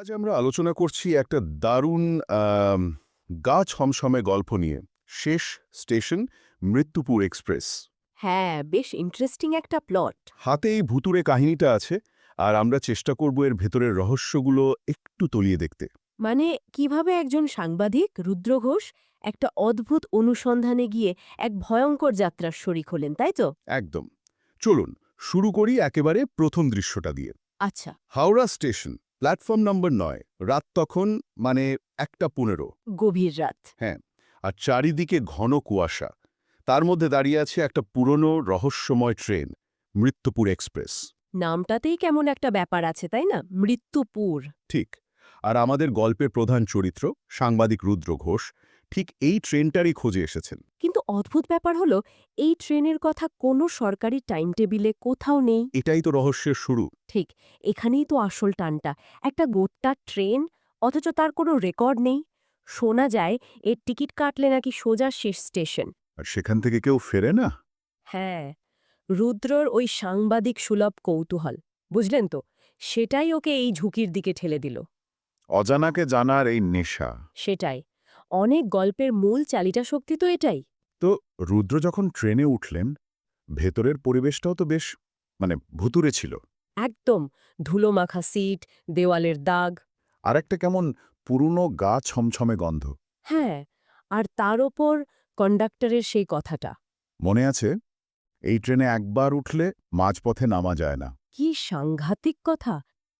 আজ আমরা আলোচনা করছি একটা দারুণ গা ছমছমে গল্প নিয়ে। শেষ স্টেশন মৃত্যুপুর এক্সপ্রেস। হ্যাঁ বেশ ইন্টারেস্টিং একটা প্লট হাতে এই ভুতুরে কাহিনীটা আছে আর আমরা চেষ্টা করব এর ভেতরের রহস্যগুলো একটু তলিয়ে দেখতে। মানে কীভাবে একজন সাংবাদিক রুদ্র ঘোষ একটা অদ্ভুত অনুসন্ধানে গিয়ে এক ভয়ঙ্কর যাত্রার শরিক হলেন তাই তো? একদম। চলুন শুরু করি একেবারে প্রথম দৃশ্যটা দিয়ে। আচ্ছা। হাওড়া স্টেশন। প্ল্যাটফর্ম নম্বর নয় রাত তখন মানে একটা পনেরো। গভীর রাত। হ্যাঁ আর চারিদিকে ঘন কুয়াশা। তার মধ্যে দাঁড়িয়ে আছে একটা পুরনো রহস্যময় ট্রেন মৃত্যুপুর এক্সপ্রেস। নামটাতেই কেমন একটা ব্যাপার আছে তাই না? মৃত্যুপুর। ঠিক আর আমাদের গল্পের প্রধান চরিত্র সাংবাদিক রুদ্র ঘোষ ঠিক এই ট্রেনটারই খোঁজে এসেছেন। কিন্তু অদ্ভুত ব্যাপার হলো এই ট্রেনের কথা কোনো সরকারি টাইম টেবিলে কোথাও নেই। এটাই তো রহস্যের শুরু। ঠিক এখানেই তো আসল টানটা। একটা গোট্টা ট্রেন অথচ তার কোনো রেকর্ড নেই। শোনা যায় এর টিকিট কাটলে নাকি সোজা শেষ স্টেশন। আর সেখান থেকে কেউ ফেরে না? হ্যাঁ রুদ্রর ওই সাংবাদিক সুলভ কৌতূহল বুঝলেন তো? সেটাই ওকে এই ঝুঁকির দিকে ঠেলে দিল। অজানাকে জানার এই নেশা। সেটাই অনেক গল্পের মূল চালিটা শক্তি তো এটাই। তো রুদ্র যখন ট্রেনে উঠলেন ভেতরের পরিবেশটাও তো বেশ মানে ভুতুরে ছিল। একদম ধুলো মাখা সিট দেওয়ালের দাগ। আর একটা কেমন পুরনো গা ছমছমে গন্ধ। হ্যাঁ আর তার ওপর কন্ডাক্টরের সেই কথাটা। মনে আছে? এই ট্রেনে একবার উঠলে মাঝপথে নামা যায় না। কি সাংঘাতিক কথা!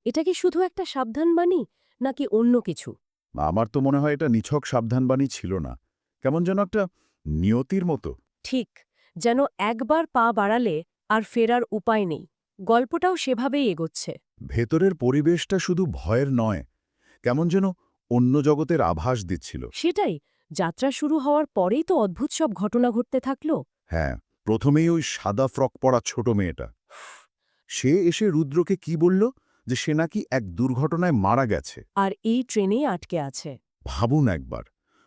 এটা কি শুধু একটা সাবধানবাণী নাকি অন্য কিছু? আমার তো মনে হয় এটা নিছক সাবধানবাণী ছিল না। কেমন যেন একটা নিয়তির মতো। ঠিক যেন একবার পা বাড়ালে আর ফেরার উপায় নেই। গল্পটাও সেভাবেই এগোচ্ছে। ভেতরের পরিবেশটা শুধু ভয়ের নয় কেমন যেন অন্য জগতের আভাস দিচ্ছিল। সেটাই যাত্রা শুরু হওয়ার পরেই তো অদ্ভুত সব ঘটনা ঘটতে থাকল। হ্যাঁ প্রথমেই ওই সাদা ফ্রক পরা ছোট মেয়েটা। সে এসে রুদ্রকে কি বলল? যে সে নাকি এক দুর্ঘটনায় মারা গেছে। আর এই ট্রেনেই আটকে আছে। ভাবুন একবার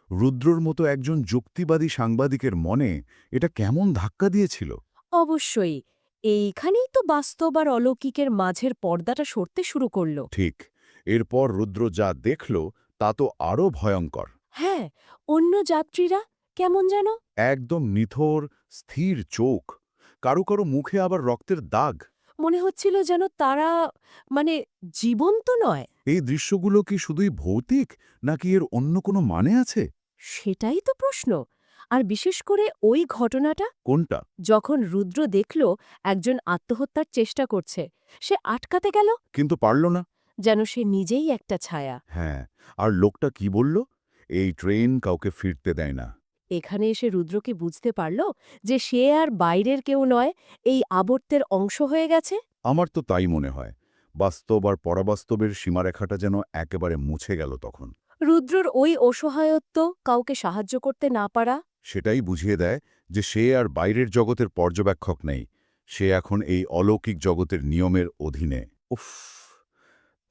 রুদ্রর মতো একজন যুক্তিবাদী সাংবাদিকের মনে এটা কেমন ধাক্কা দিয়েছিল? অবশ্যই এইখানেই তো বাস্তব আর অলৌকিকের মাঝের পর্দাটা সরতে শুরু করল। ঠিক এরপর রুদ্র যা দেখল তা তো আরও ভয়ঙ্কর। হ্যাঁ অন্য যাত্রীরা কেমন যেন? একদম নিথর স্থির চোখ কারও কারও মুখে আবার রক্তের দাগ। মনে হচ্ছিল যেন তারা মানে জীবন্ত নয়। এই দৃশ্যগুলো কি শুধুই ভৌতিক নাকি এর অন্য কোনো মানে আছে? সেটাই তো প্রশ্ন। আর বিশেষ করে ওই ঘটনাটা? কোনটা? যখন রুদ্র দেখল একজন আত্মহত্যার চেষ্টা করছে সে আটকাতে গেল? কিন্তু পারল না। যেন সে নিজেই একটা ছায়া। হ্যাঁ আর লোকটা কি বলল? এই ট্রেন কাউকে ফিরতে দেয় না। এখানে এসে রুদ্রকে বুঝতে পারল যে সে আর বাইরের কেউ নয় এই আবর্তের অংশ হয়ে গেছে? আমার তো তাই মনে হয়। বাস্তব আর পরাবাস্তবের সীমারেখাটা যেন একেবারে মুছে গেল তখন। রুদ্রর ওই অসহায়ত্ব কাউকে সাহায্য করতে না পারা? সেটাই বুঝিয়ে দেয় যে সে আর বাইরের জগতের পর্যবেক্ষক নেই। সে এখন এই অলৌকিক জগতের নিয়মের অধীনে। উফ!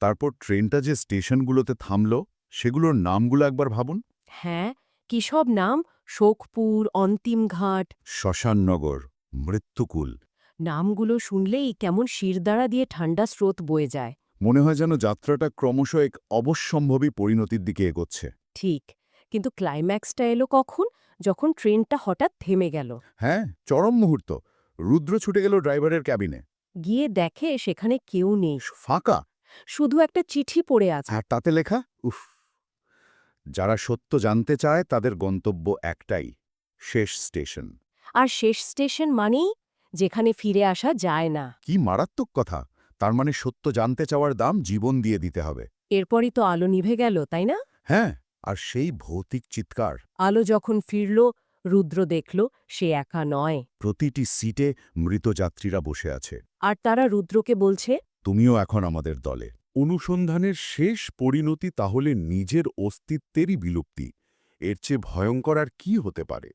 তারপর ট্রেনটা যে স্টেশনগুলোতে থামল সেগুলোর নামগুলো একবার ভাবুন। হ্যাঁ কি সব নাম? শোকপুর অন্তিমঘাট শ্মশাননগর মৃত্যুকুল। নামগুলো শুনলেই কেমন শিরদাঁড়া দিয়ে ঠান্ডা স্রোত বয়ে যায়। মনে হয় যেন যাত্রাটা ক্রমশ এক অবশ্যম্ভাবী পরিণতির দিকে এগোচ্ছে। ঠিক কিন্তু ক্লাইম্যাক্সটা এলো কখন? যখন ট্রেনটা হঠাৎ থেমে গেল। হ্যাঁ চরম মুহূর্ত। রুদ্র ছুটে গেল ড্রাইভারের ক্যাবিনে। গিয়ে দেখে সেখানে কেউ নেই। ফাঁকা? শুধু একটা চিঠি পড়ে আছে। আর তাতে লেখা? উফ যারা সত্য জানতে চায় তাদের গন্তব্য একটাই শেষ স্টেশন। আর শেষ স্টেশন মানেই যেখানে ফিরে আসা যায় না। কি মারাত্মক কথা! তার মানে সত্য জানতে চাওয়ার দাম জীবন দিয়ে দিতে হবে। এরপরই তো আলো নিভে গেল তাই না? হ্যাঁ আর সেই ভৌতিক চিৎকার। আলো যখন ফিরল রুদ্র দেখল সে একা নয়। প্রতিটি সিটে মৃত যাত্রীরা বসে আছে। আর তারা রুদ্রকে বলছে তুমিও এখন আমাদের দলে। অনুসন্ধানের শেষ পরিণতি তাহলে নিজের অস্তিত্বেরই বিলুপ্তি। এর চেয়ে ভয়ঙ্কর আর কি হতে পারে?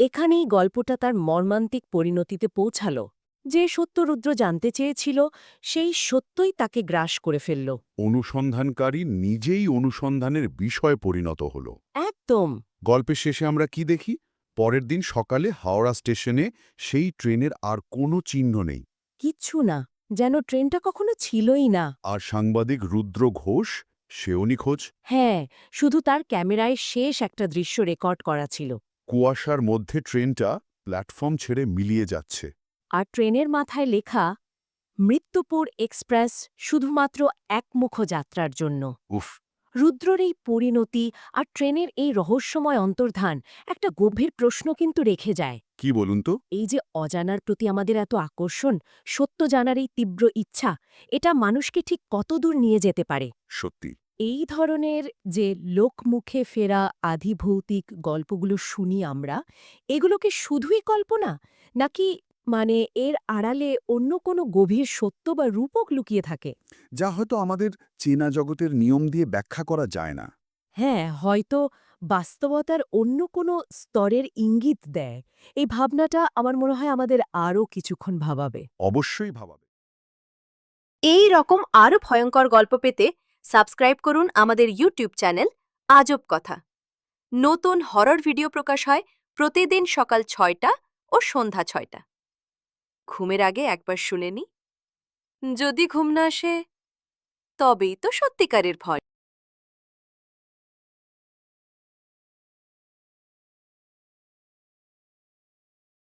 এখানেই গল্পটা তার মর্মান্তিক পরিণতিতে পৌঁছাল। যে সত্যরুদ্র জানতে চেয়েছিল সেই সত্যই তাকে গ্রাস করে ফেলল। অনুসন্ধানকারী নিজেই অনুসন্ধানের বিষয় পরিণত হল। একদম। গল্পের শেষে আমরা কি দেখি? পরের দিন সকালে হাওড়া স্টেশনে সেই ট্রেনের আর কোনো চিহ্ন নেই। কিচ্ছু না। যেন ট্রেনটা কখনো ছিলই না। আর সাংবাদিক রুদ্র ঘোষ সেও নিখোঁজ? হ্যাঁ শুধু তার ক্যামেরায় শেষ একটা দৃশ্য রেকর্ড করা ছিল। কুয়াশার মধ্যে ট্রেনটা প্ল্যাটফর্ম ছেড়ে মিলিয়ে যাচ্ছে। আর ট্রেনের মাথায় লেখা মৃত্যুপুর এক্সপ্রেস শুধুমাত্র একমুখ যাত্রার জন্য। উফ। রুদ্রর এই পরিণতি আর ট্রেনের এই রহস্যময় অন্তর্ধান একটা গভীর প্রশ্ন কিন্তু রেখে যায়। কি বলুন তো? এই যে অজানার প্রতি আমাদের এত আকর্ষণ সত্য জানার এই তীব্র ইচ্ছা এটা মানুষকে ঠিক কতদূর নিয়ে যেতে পারে? সত্যি। এই ধরনের যে লোকমুখে ফেরা আধিভৌতিক গল্পগুলো শুনি আমরা এগুলোকে শুধুই কল্পনা? নাকি মানে এর আড়ালে অন্য কোনো গভীর সত্য বা রূপক লুকিয়ে থাকে? যা হয়তো আমাদের চেনা জগতের নিয়ম দিয়ে ব্যাখ্যা করা যায় না। হ্যাঁ হয়তো বাস্তবতার অন্য কোনো স্তরের ইঙ্গিত দেয়। এই ভাবনাটা আমার মনে হয় আমাদের আরও কিছুক্ষণ ভাবাবে। অবশ্যই ভাবাবে। এই রকম আরও ভয়ঙ্কর গল্প পেতে সাবস্ক্রাইব করুন আমাদের ইউটিউব চ্যানেল আজব কথা। নতুন হরর ভিডিও প্রকাশ হয় প্রতিদিন সকাল ছয়টা ও সন্ধ্যা ছয়টা। ঘুমের আগে একবার শুনে নি। যদি ঘুম না আসে তবেই তো সত্যিকারের ভয়।